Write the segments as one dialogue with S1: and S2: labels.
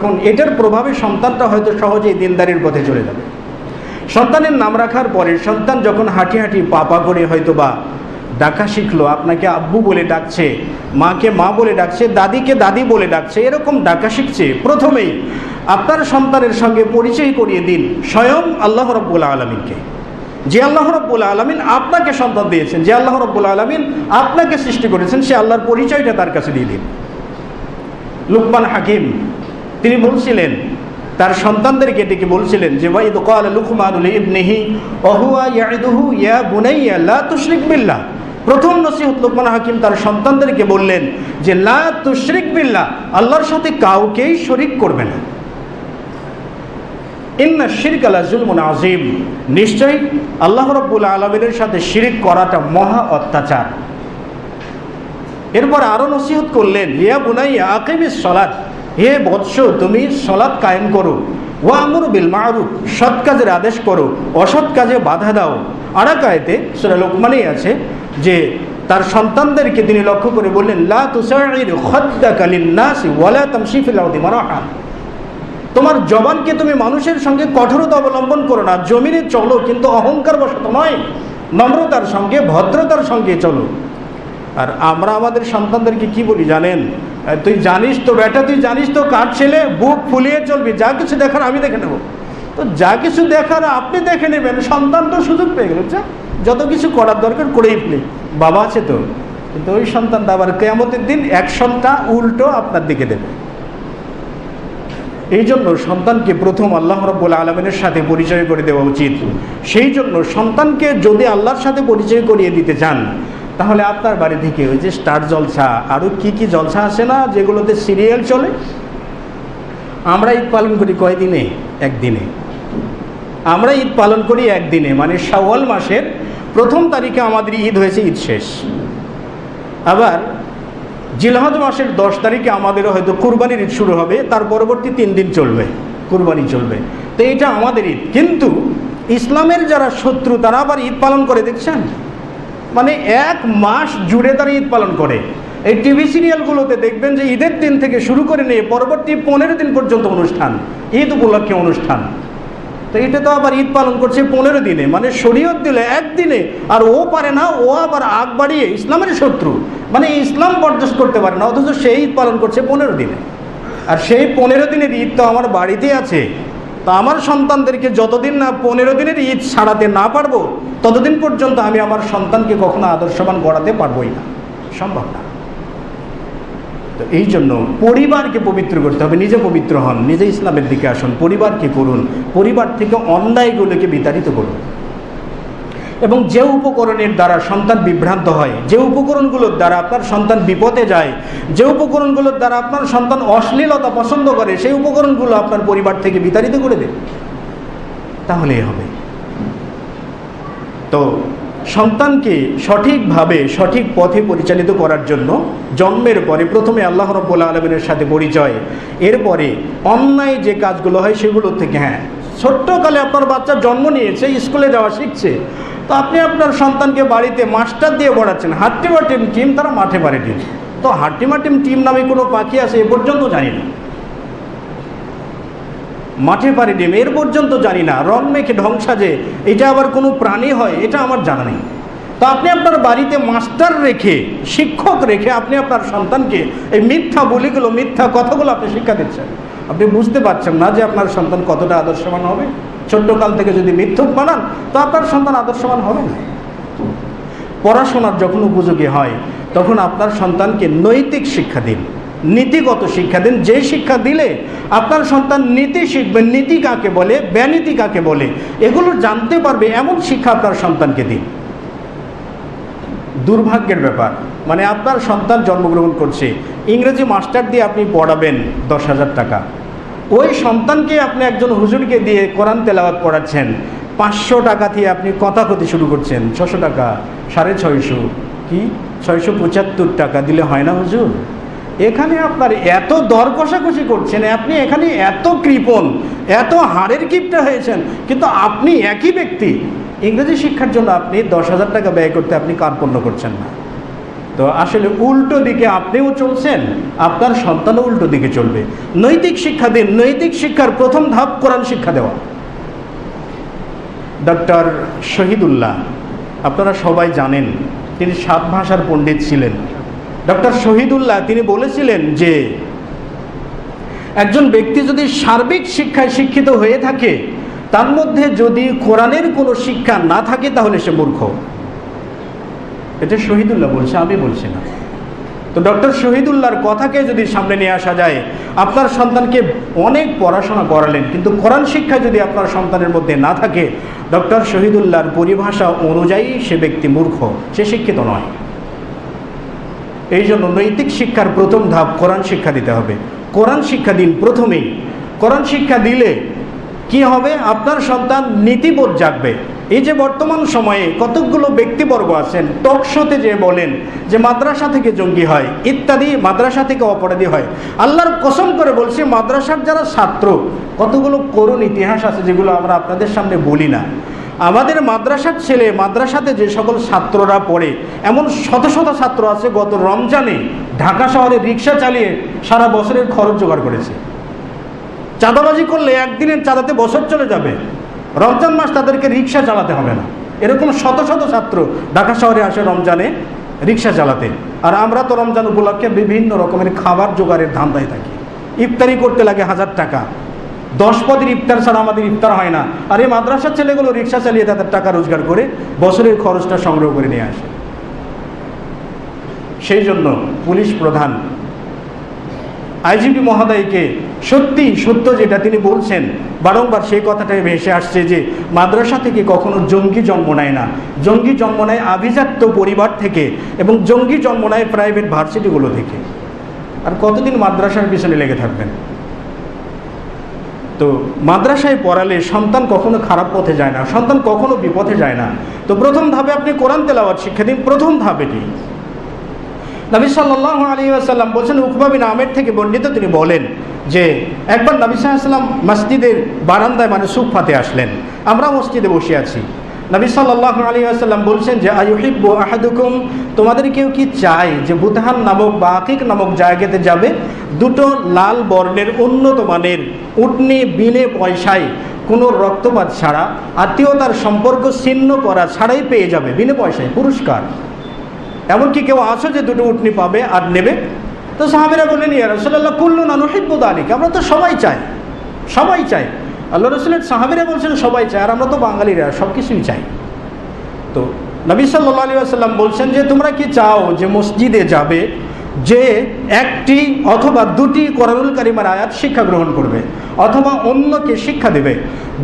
S1: এখন এটার প্রভাবে সন্তানটা হয়তো সহজেই দিনদারির পথে চলে যাবে। সন্তানের নাম রাখার পরে সন্তান যখন হাঁটি হাঁটি পাপা করে হয়তো বা ডাকা শিখলো, আপনাকে আব্বু বলে ডাকছে, মাকে মা বলে ডাকছে, দাদিকে দাদি বলে ডাকছে, এরকম ডাকা শিখছে, প্রথমেই আপনার সন্তানের সঙ্গে পরিচয় করিয়ে দিন স্বয়ং আল্লাহ রব্বুল আলমিনকে। যে আল্লাহ রব্বুল আলমিন আপনাকে সন্তান দিয়েছেন, যে আল্লাহ রব্বুল আলমিন আপনাকে সৃষ্টি করেছেন, সে আল্লাহর পরিচয়টা তার কাছে দিয়ে দিন। লুকমান হাকিম তিনি বলছিলেন, তার সন্তানদেরকে ডেকে বলছিলেন যে ভাই দোকাল লুকমানুল ইবনিহি ইয়াইদুহু ইয়া বুনাইয়া, লা তুশরিক বিল্লাহ। প্রথম নসিহত লুকমান হাকিম তার সন্তানদেরকে বললেন যে, লা তুশরিক বিল্লাহ, আল্লাহর সাথে কাউকেই শরিক করবে না। ইন্না শিরক আলা জুলমুন আজিম নিশ্চয়ই আল্লাহ রব্বুল আলমিনের সাথে শিরিক করাটা মহা অত্যাচার। এরপর আরও নসিহত করলেন, ইয়া বুনাইয়া, আকিমিস সলাদ হে বৎস, তুমি সলাদ কায়েম করো। ওয়া আমর বিল মারুফ সৎ কাজের আদেশ করো, অসৎ কাজে বাধা দাও। আরাকায়তে সেটা লোকমানেই আছে যে, তার সন্তানদেরকে তিনি লক্ষ্য করে বললেন, লা তোমার জবানকে তুমি মানুষের সঙ্গে কঠোরতা অবলম্বন করো না, জমিনে চলো, কিন্তু অহংকার বশত নয়, নম্রতার সঙ্গে, ভদ্রতার সঙ্গে চলো। আর আমরা আমাদের সন্তানদেরকে কি বলি জানেন? তুই জানিস তো বেটা, তুই জানিস তো কার ছেলে? বুক ফুলিয়ে চলবি, যা কিছু দেখার আমি দেখে নেব। তো যা কিছু দেখার আপনি দেখে নেবেন, সন্তান তো সুযোগ পেয়ে গেল যত কিছু করার দরকার করেই ফেলে। বাবা আছে তো, কিন্তু ওই সন্তানটা আবার কেয়ামতের দিন অ্যাকশনটা উল্টো আপনার দিকে দেবে। এই জন্য সন্তানকে প্রথম আল্লাহ রব্বুল আলমিনের সাথে পরিচয় করে দেওয়া উচিত। সেই জন্য সন্তানকে যদি আল্লাহর সাথে পরিচয় করিয়ে দিতে চান তাহলে আপনার বাড়ি থেকে ওই যে স্টার জলসা আরও কি কি জলসা আছে না যেগুলোতে সিরিয়াল চলে? আমরা ঈদ পালন করি কয়দিনে? একদিনে। আমরা ঈদ পালন করি একদিনে মানে শাওয়াল মাসের প্রথম তারিখে আমাদের ঈদ হয়েছে ঈদ শেষ। আবার জিলহজ মাসের দশ তারিখে আমাদের হয়তো কুরবানির ঈদ শুরু হবে, তার পরবর্তী তিন দিন চলবে, কুরবানি চলবে। তো এটা আমাদের ঈদ। কিন্তু ইসলামের যারা শত্রু, তারা আবার ঈদ পালন করে, দেখছেন? মানে এক মাস জুড়ে তারা ঈদ পালন করে। এই টিভি সিরিয়ালগুলোতে দেখবেন যে ঈদের দিন থেকে শুরু করে নিয়ে পরবর্তী পনেরো দিন পর্যন্ত অনুষ্ঠান, ঈদ উপলক্ষে অনুষ্ঠান। তো এটা তো আবার ঈদ পালন করছে পনেরো দিনে মানে শরীয়ত দিলে একদিনে, আর ও পারে না, ও আবার আগ বাড়িয়ে ইসলামের শত্রু। মানে ইসলাম বরদাস্ত করতে পারে না, অথচ সেই ঈদ পালন করছে পনেরো দিনে। আর সেই পনেরো দিনের ঈদ তো আমার বাড়িতে আছে তা আমার সন্তানদেরকে যতদিন না পনেরো দিনের ঈদ সারাতে না পারব, ততদিন পর্যন্ত আমি আমার সন্তানকে কখনো আদর্শবান গড়াতে পারবোই না। সম্ভব না। তো এই জন্য পরিবারকে পবিত্র করতে হবে, নিজে পবিত্র হন, নিজে ইসলামের দিকে আসুন, পরিবারকে করুন, পরিবার থেকে অন্যায়গুলোকে বিতাড়িত করুন। এবং যে উপকরণের দ্বারা সন্তান বিভ্রান্ত হয়, যে উপকরণগুলোর দ্বারা আপনার সন্তান বিপদে যায়, যে উপকরণগুলোর দ্বারা আপনার সন্তান অশ্লীলতা পছন্দ করে, সেই উপকরণগুলো আপনার পরিবার থেকে বিতাড়িত করে দেবে তাহলেই হবে। তো সন্তানকে সঠিকভাবে, সঠিক পথে পরিচালিত করার জন্য জন্মের পরে প্রথমে আল্লাহ রব্বুল আলমিনের সাথে পরিচয়, এরপরে অন্যায় যে কাজগুলো হয় সেগুলো থেকে হ্যাঁ ছোট্টকালে আপনার বাচ্চা জন্ম নিয়েছে, স্কুলে যাওয়া শিখছে। তো আপনি আপনার সন্তানকে বাড়িতে মাস্টার দিয়ে পড়াচ্ছেন। হাট্টিমা টিম টিম তারা মাঠে পারে টিম তো হাট্টিমা টিম টিম নামে কোনো পাখি আছে এ পর্যন্ত জানি না। মাঠে পারে ডিম, এর পর্যন্ত জানি না। রং মেখে ঢং সাজে, এটা আবার কোনো প্রাণী হয়, এটা আমার জানা নেই। তো আপনি আপনার বাড়িতে মাস্টার রেখে, শিক্ষক রেখে আপনি আপনার সন্তানকে এই মিথ্যা বলিগুলো মিথ্যা কথাগুলো আপনি শিক্ষা দিচ্ছেন। আপনি বুঝতে পারছেন না যে আপনার সন্তান কতটা আদর্শবান হবে? ছোট্টকাল থেকে যদি মিথ্যুক বানান, তো আপনার সন্তান আদর্শবান হবে না। পড়াশোনার যখন উপযোগী হয়, তখন আপনার সন্তানকে নৈতিক শিক্ষা দিন, নীতিগত শিক্ষা দিন। যে শিক্ষা দিলে আপনার সন্তান নীতি শিখবে, নীতি কাকে বলে, ব্যানীতি কাকে বলে, এগুলো জানতে পারবে, এমন শিক্ষা আপনার সন্তানকে দিন। দুর্ভাগ্যের ব্যাপার মানে আপনার সন্তান জন্মগ্রহণ করছে, ইংরেজি মাস্টার দিয়ে আপনি পড়াবেন দশ হাজার টাকা। ওই সন্তানকে আপনি একজন হুজুরকে দিয়ে কোরআন তেলাওয়াত পড়াচ্ছেন। পাঁচশো টাকা দিয়ে আপনি কথা কথি শুরু করছেন। ছশো টাকা, সাড়ে ছয়শো। কি? ছয়শো পঁচাত্তর টাকা দিলে হয় না হুজুর? এখানে আপনার এত দর কষাকষি করছেন, আপনি এখানে এত কৃপণ, এত হাড়ের কিপটা হয়েছেন, কিন্তু আপনি একই ব্যক্তি। ইংরেজি শিক্ষার জন্য আপনি দশ হাজার টাকা ব্যয় করতে আপনি কার্পণ্য করছেন না। তো আসলে উল্টো দিকে আপনিও চলছেন, আপনার সন্তানও উল্টো দিকে চলবে। নৈতিক শিক্ষা দিন, নৈতিক শিক্ষার প্রথম ধাপ কোরআন শিক্ষা দেওয়া। ডক্টর শহীদুল্লাহ, আপনারা সবাই জানেন, তিনি সাত ভাষার পণ্ডিত ছিলেন। ডক্টর শহীদুল্লাহ, তিনি বলেছিলেন যে, একজন ব্যক্তি যদি সার্বিক শিক্ষায় শিক্ষিত হয়ে থাকে, তার মধ্যে যদি কোরআনের কোনো শিক্ষা না থাকে, তাহলে সে মূর্খ। এটা শহীদুল্লাহ বলছে, আমি বলছি না। তো ডক্টর শহীদুল্লাহর কথাকে যদি সামনে নিয়ে আসা যায়, আপনার সন্তানকে অনেক পড়াশোনা করালেন, কিন্তু কোরআন শিক্ষা যদি আপনার সন্তানের মধ্যে না থাকে, ডক্টর শহীদুল্লাহর পরিভাষা অনুযায়ী সে ব্যক্তি মূর্খ, সে শিক্ষিত নয়। এই জন্য নৈতিক শিক্ষার প্রথম ধাপ কোরআন শিক্ষা দিতে হবে। কোরআন শিক্ষা দিন প্রথমেই। কোরআন শিক্ষা দিলে কি হবে? আপনার সন্তান নীতিবোধ জাগবে। এই যে বর্তমান সময়ে কতকগুলো ব্যক্তিবর্গ আছেন টক শোতে যে বলেন যে মাদ্রাসা থেকে জঙ্গি হয়, ইত্যাদি মাদ্রাসা থেকে অপরাধী হয়। আল্লাহর কসম করে বলছি, মাদ্রাসার যারা ছাত্র, কতগুলো করুণ ইতিহাস আছে যেগুলো আমরা আপনাদের সামনে বলি না। আমাদের মাদ্রাসার ছেলে মাদ্রাসাতে যে সকল ছাত্ররা পড়ে, এমন শত শত ছাত্র আছে গত রমজানে ঢাকা শহরে রিক্সা চালিয়ে সারা বছরের খরচ জোগাড় করেছে। চাঁদাবাজি করলে একদিনের চাঁদাতে বছর চলে যাবে। রমজান মাস তাদেরকে রিক্সা চালাতে হবে না। এরকম শত শত ছাত্র ঢাকা শহরে আসে রমজানে রিক্সা চালাতে। আর আমরা তো রমজান উপলক্ষে বিভিন্ন রকমের খাবার জোগাড়ের ধান্দায় থাকি। ইফতারি করতে লাগে হাজার টাকা। দশ পদের ইফতার ছাড়া আমাদের ইফতার হয় না। আর এই মাদ্রাসার ছেলেগুলো রিক্সা চালিয়ে তাদের টাকা রোজগার করে বছরের খরচটা সংগ্রহ করে নিয়ে আসে। সেই জন্য পুলিশ প্রধান, আইজিপি মহোদয়কে সত্যি সত্য যেটা তিনি বলছেন, বারংবার সেই কথাটাই ভেসে আসছে যে মাদ্রাসা থেকে কখনো জঙ্গি জন্ম নেয় না। জঙ্গি জন্ম নেয় আভিজাত্য পরিবার থেকে এবং জঙ্গি জন্ম নেয় প্রাইভেট ভার্সিটিগুলো থেকে। আর কতদিন মাদ্রাসার পিছনে লেগে থাকবেন? তো মাদ্রাসায় পড়ালে সন্তান কখনো খারাপ পথে যায় না, সন্তান কখনো বিপথে যায় না। তো প্রথম ধাপে আপনি কোরআন তেলাওয়াত শিক্ষা দিন, প্রথম ধাপ এটি নবী সাল্লাহ আলী আসাল্লাম বলছেন, উকবা বিন আমের থেকে বর্ণিত তিনি বলেন যে, একবার নবী সাল্লাম মসজিদের বারান্দায় মানে সুফাতে আসলেন। আমরা মসজিদে বসে আছি। নবী সাল্লাহ আলী আসাল্লাম বলছেন যে, আয়ুহিব্বু আহাদুকুম? তোমাদের কেউ কি চায় যে বুতহান নামক বা আকিক নামক জায়গাতে যাবে? দুটো লাল বর্ণের উন্নত মানের উটনি বিনে পয়সায় কোনো রক্তপাত ছাড়া আত্মীয়তার সম্পর্ক ছিন্ন করা ছাড়াই পেয়ে যাবে বিনে পয়সায়, পুরস্কার। এমনকি কেউ আসো যে দুটো উঠনি পাবে আর নেবে। তো সাহাবিরা বললেন, ইয়া রসুল্লাহ কুল্লু নানু আলিক আমরা তো সবাই চাই সবাই চাই। আল্লাহ রসুলের সাহাবিরা বলছেন, সবাই চাই, আর আমরা তো বাঙালিরা সব কিছুই চাই। তো নবী সাল্লাহ আলী আসাল্লাম বলছেন যে, তোমরা কি চাও যে মসজিদে যাবে যে একটি অথবা দুটি কোরআনুল কারিমার আয়াত শিক্ষা গ্রহণ করবে অথবা অন্যকে শিক্ষা দেবে।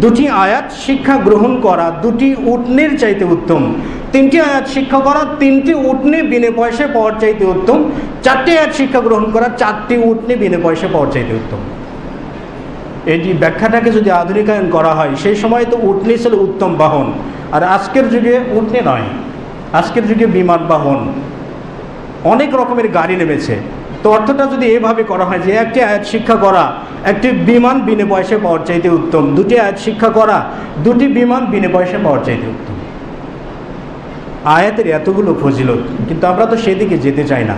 S1: দুটি আয়াত শিক্ষা গ্রহণ করা দুটি উটনির চাইতে উত্তম। তিনটি আয়াত শিক্ষা করা তিনটি উটনি বিনে পয়সায় পাওয়ার চাইতে উত্তম। চারটি আয়াত শিক্ষা গ্রহণ করা চারটি উটনি বিনে পয়সায় পাওয়ার চাইতে উত্তম। এটি ব্যাখ্যাটাকে যদি আধুনিকায়ন করা হয়, সেই সময় তো উটনি ছিল উত্তম বাহন। আর আজকের যুগে উটনি নয়। আজকের যুগে বিমান বাহন। অনেক রকমের গাড়ি নেমেছে। তো অর্থটা যদি এভাবে করা হয় যে একটি আয়াত শিক্ষা করা, একটি বিমান বিনে পয়সায় পাওয়ার চাইতে উত্তম। দুটি আয়াত শিক্ষা করা, দুটি বিমান বিনে পয়সায় পাওয়ার চাইতে উত্তম। আয়াতের এতগুলো ফজিলত, কিন্তু আমরা তো সেদিকে যেতে চাই না।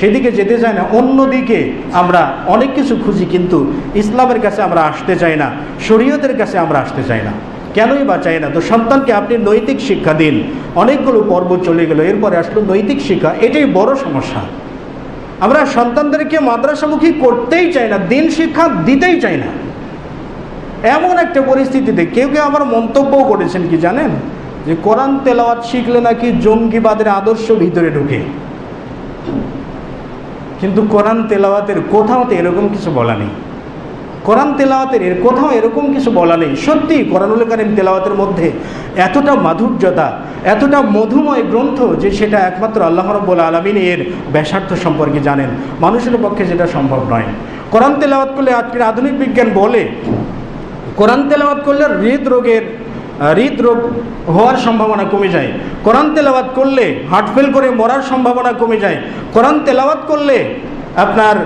S1: সেদিকে যেতে চাই না, অন্যদিকে আমরা অনেক কিছু খুঁজি, কিন্তু ইসলামের কাছে আমরা আসতে চাই না, শরীয়তের কাছে আমরা আসতে চাই না। কেনই বা চাই না? তো সন্তানকে আপনি নৈতিক শিক্ষা দিন। অনেকগুলো পর্ব চলে গেল, এরপরে আসলো নৈতিক শিক্ষা। এটাই বড় সমস্যা। আমরা সন্তানদেরকে মাদ্রাসামুখী করতেই চাই না, দিন শিক্ষা দিতেই চাই না। এমন একটা পরিস্থিতিতে কেউ কেউ আমার মন্তব্যও করেছেন কি জানেন? যে কোরআন তেলাওয়াত শিখলে নাকি জঙ্গিবাদের আদর্শ ভিতরে ঢুকে। কিন্তু কোরআন তেলাওয়াতের কোথাও তো এরকম কিছু বলা নেই। কোরআন তেলাওয়াতের এর কোথাও এরকম কিছু বলা নেই। সত্যি, কোরআনুল কারিম তেলাওয়াতের মধ্যে এতটা মাধুর্যতা, এতটা মধুময় গ্রন্থ যে সেটা একমাত্র আল্লাহ রব্বুল আলমিন এর ব্যাসার্থ সম্পর্কে জানেন। মানুষের পক্ষে সেটা সম্ভব নয়। কোরআন তেলাওয়াত করলে আজকের আধুনিক বিজ্ঞান বলে, কোরআন তেলাওয়াত করলে হৃদরোগের হৃদরোগ হওয়ার সম্ভাবনা কমে যায়। কোরআন তেলাওয়াত করলে হার্ট ফেল করে মরার সম্ভাবনা কমে যায়। কোরআন তেলাওয়াত করলে আপনার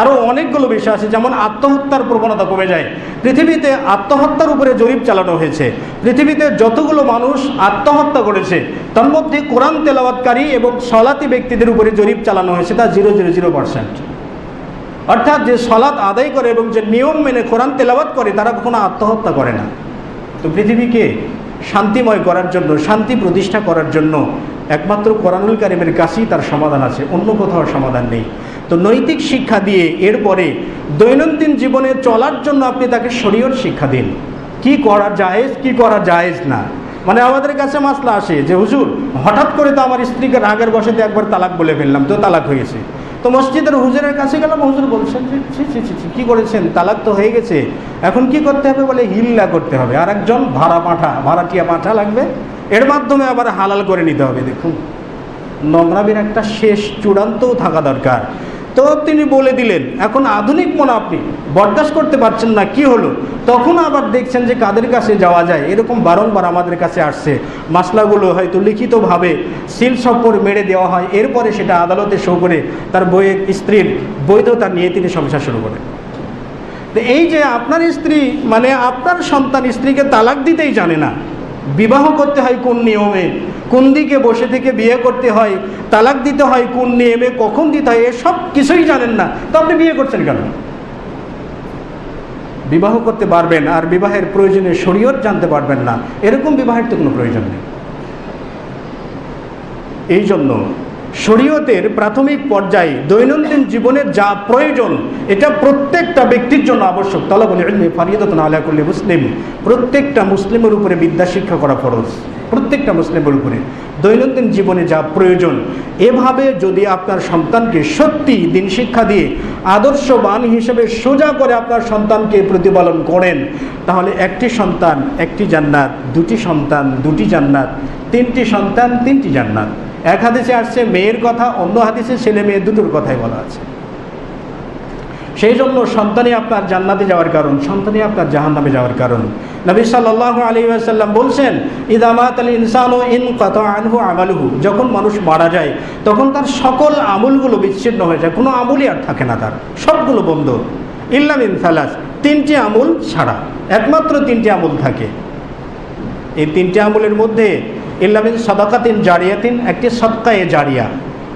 S1: আরও অনেকগুলো বিষয় আছে, যেমন আত্মহত্যার প্রবণতা কমে যায়। পৃথিবীতে আত্মহত্যার উপরে জরিপ চালানো হয়েছে। পৃথিবীতে যতগুলো মানুষ আত্মহত্যা করেছে, তার মধ্যে কোরআন তেলাওয়াতকারী এবং সলাতি ব্যক্তিদের উপরে জরিপ চালানো হয়েছে, তা জিরো জিরো জিরো পার্সেন্ট। অর্থাৎ যে সলাৎ আদায় করে এবং যে নিয়ম মেনে কোরআন তেলাওয়াত করে, তারা কখনো আত্মহত্যা করে না। তো পৃথিবীকে শান্তিময় করার জন্য, শান্তি প্রতিষ্ঠা করার জন্য একমাত্র কোরআনুল কারিমের কাছেই তার সমাধান আছে, অন্য কোথাও সমাধান নেই। তো নৈতিক শিক্ষা দিয়ে এরপরে দৈনন্দিন জীবনে চলার জন্য আপনি তাকে শরীয়র শিক্ষা দিন। কি করা জায়েজ, কি করা জায়েজ না। মানে আমাদের কাছে মাসলা আসে যে, হুজুর, হঠাৎ করে তো আমার স্ত্রীকে রাগের বসেতে একবার তালাক বলে ফেললাম, তো তালাক হয়েছে। তো মসজিদের হুজুরের কাছে গেলাম, হুজুর বলছেন যে, ছি ছি ছি কি করেছেন? তালাক তো হয়ে গেছে। এখন কি করতে হবে? বলে, হিল্লা করতে হবে। আর একজন ভাড়া পাঠা, ভাড়াটিয়া পাঠা লাগবে। এর মাধ্যমে আবার হালাল করে নিতে হবে, দেখুন। নোংরামির একটা শেষ চূড়ান্তও থাকা দরকার। তো তিনি বলে দিলেন, এখন আধুনিক মনে আপনি, বরদাস্ত করতে পারছেন না, কি হলো? তখন আবার দেখছেন যে কাদের কাছে যাওয়া যায়, এরকম বারংবার আমাদের কাছে আসছে। মাসলাগুলো হয়তো লিখিতভাবে সিল সপ্পর মেরে দেওয়া হয়, এরপরে সেটা আদালতে শো করে তার বইয়ের স্ত্রীর বৈধতা নিয়ে তিনি সংসার শুরু করেন। তো এই যে আপনার স্ত্রী মানে আপনার সন্তান স্ত্রীকে তালাক দিতেই জানে না, বিবাহ করতে হয় কোন নিয়মে কোন দিকে বসে থেকে বিয়ে করতে হয়, তালাক দিতে হয়, কোন নিয়মে কখন দিতে হয় এসব কিছুই জানেন না। তো আপনি বিয়ে করছেন কেন? বিবাহ করতে পারবেন আর বিবাহের প্রয়োজনে শরীয়ত জানতে পারবেন না। এরকম বিবাহের তো কোনো প্রয়োজন নেই। এই জন্য শরীয়তের প্রাথমিক পর্যায়ে দৈনন্দিন জীবনের যা প্রয়োজন, এটা প্রত্যেকটা ব্যক্তির জন্য আবশ্যক। তালা বলে ফারিয়াদতন আলা করলে মুসলিম। প্রত্যেকটা মুসলিমের উপরে বিদ্যা শিক্ষা করা ফরজ। প্রত্যেকটা মুসলিমের উপরে দৈনন্দিন জীবনে যা প্রয়োজন, এভাবে যদি আপনার সন্তানকে সত্যি দিন শিক্ষা দিয়ে, আদর্শবান হিসেবে সোজা করে আপনার সন্তানকে প্রতিপালন করেন, তাহলে একটি সন্তান একটি জান্নাত, দুটি সন্তান দুটি জান্নাত, তিনটি সন্তান তিনটি জান্নাত। এক হাদিসে আসছে, মেয়ের কথা, অন্য হাদিসে ছেলে মেয়ে দুটোর কথাই বলা আছে। সেই জন্য সন্তানই আপনার জান্নাতে যাওয়ার কারণ, সন্তানই আপনার জাহান্নামে যাওয়ার কারণ। নবী সাল্লাহ আলী আসাল্লাম বলছেন ইদামাত আল ইনসান ও ইন কত আনহু আমালুহু। যখন মানুষ মারা যায়, তখন তার সকল আমুলগুলো বিচ্ছিন্ন হয়ে যায়, কোনো আমুলই আর থাকে না তার, সবগুলো বন্ধ। ইল্লাম ইনসালাস তিনটি আমুল ছাড়া, একমাত্র তিনটি আমুল থাকে। এই তিনটি আমলের মধ্যে ইল্লামিন সদাকাতিন জারিয়াতিন, একটি সৎকায়ে জারিয়া।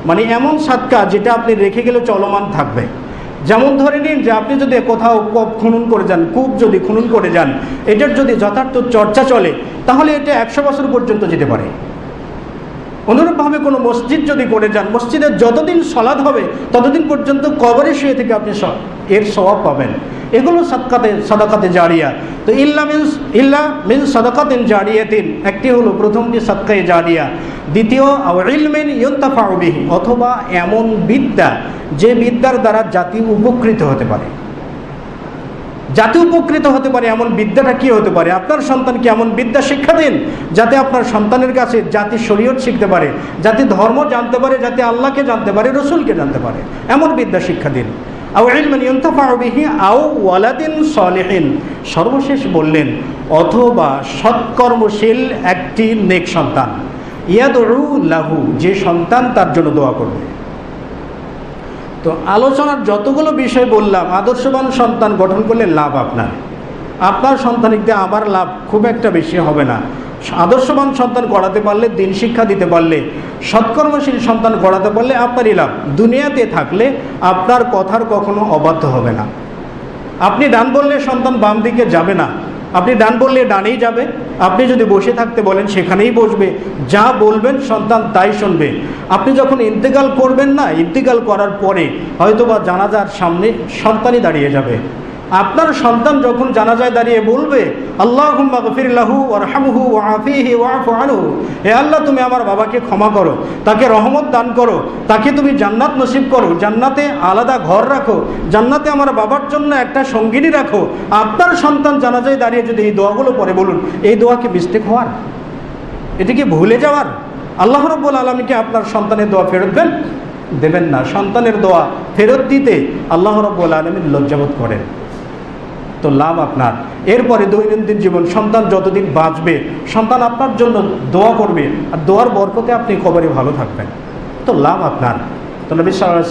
S1: মানে এমন সৎকা যেটা আপনি রেখে গেলে চলমান থাকবে। যেমন ধরে নিন যে আপনি যদি কোথাও কপ খনন করে যান, কূপ যদি খনন করে যান, এটার যদি যথার্থ চর্চা চলে, তাহলে এটা একশো বছর পর্যন্ত যেতে পারে। অনুরূপভাবে কোনো মসজিদ যদি করে যান, মসজিদের যতদিন সলাদ হবে, ততদিন পর্যন্ত কবরে শুয়ে থেকে আপনি এর স্বভাব পাবেন। এগুলো সদকাতে, সদাকাতে জারিয়া। তো ইল্লা মিনস ইল্লা মিন সদাকাতিন জারিয়াতিন, একটি হলো প্রথমটি সদকায়ে জারিয়া। দ্বিতীয় ইলমিন ইয়ন্তাফাউ বিহি, অথবা এমন বিদ্যা যে বিদ্যার দ্বারা জাতি উপকৃত হতে পারে। জাতি উপকৃত হতে পারে, এমন বিদ্যাটা কি হতে পারে? আপনার সন্তানকে এমন বিদ্যা শিক্ষা দিন? যাতে আপনার সন্তানের কাছে জাতি শরীয়ত শিখতে পারে, জাতি ধর্ম জানতে পারে যাতে আল্লাহকে জানতে পারে, রসুলকে জানতে পারে। এমন বিদ্যা শিক্ষা দিন। ওয়ালাদিন সর্বশেষ বললেন, অথবা সৎকর্মশীল একটি নেক সন্তান। ইয়াদু লাহু, যে সন্তান তার জন্য দোয়া করবে। তো আলোচনার যতগুলো বিষয় বললাম, আদর্শবান সন্তান গঠন করলে লাভ আপনার। আপনার সন্তানিকতে আমার লাভ খুব একটা বেশি হবে না। আদর্শবান সন্তান গড়াতে পারলে, দিন শিক্ষা দিতে পারলে, সৎকর্মশীল সন্তান গড়াতে পারলে আপনারই লাভ। দুনিয়াতে থাকলে আপনার কথার কখনো অবাধ্য হবে না। আপনি ডান বললে সন্তান বাম দিকে যাবে না। আপনি ডান বললে ডানেই যাবে। আপনি যদি বসে থাকতে বলেন, সেখানেই বসবে। যা বলবেন সন্তান তাই শুনবে। আপনি যখন ইন্তেকাল করবেন না, ইন্তেকাল করার পরে হয়তোবা জানাজার সামনে সন্তানই দাঁড়িয়ে যাবে। আপনার সন্তান যখন জানাজায় দাঁড়িয়ে বলবে আল্লাহ গফিরাহু ওরহামহু ওয়াফিহি ওয়াফু আনহু হে আল্লাহ, তুমি আমার বাবাকে ক্ষমা করো, তাকে রহমত দান করো, তাকে তুমি জান্নাত নসিব করো, জান্নাতে আলাদা ঘর রাখো, জান্নাতে আমার বাবার জন্য একটা সঙ্গিনী রাখো। আপনার সন্তান জানাজায় দাঁড়িয়ে যদি এই দোয়াগুলো পরে বলুন, এই দোয়াকে মিস্টেক হওয়ার? এটা কি ভুলে যাওয়ার? আল্লাহ রব্বুল আলমীকে আপনার সন্তানের দোয়া ফেরত দেন? দেবেন না। সন্তানের দোয়া ফেরত দিতে আল্লাহ রব্বুল আলমী লজ্জাবোধ করেন। তো লাভ আপনার। এরপরে দৈনন্দিন জীবন, সন্তান যতদিন বাঁচবে, সন্তান আপনার জন্য দোয়া করবে, আর দোয়ার বরকতে আপনি কবারই ভালো থাকবেন। তো লাভ আপনার। তো নবী আলাইহি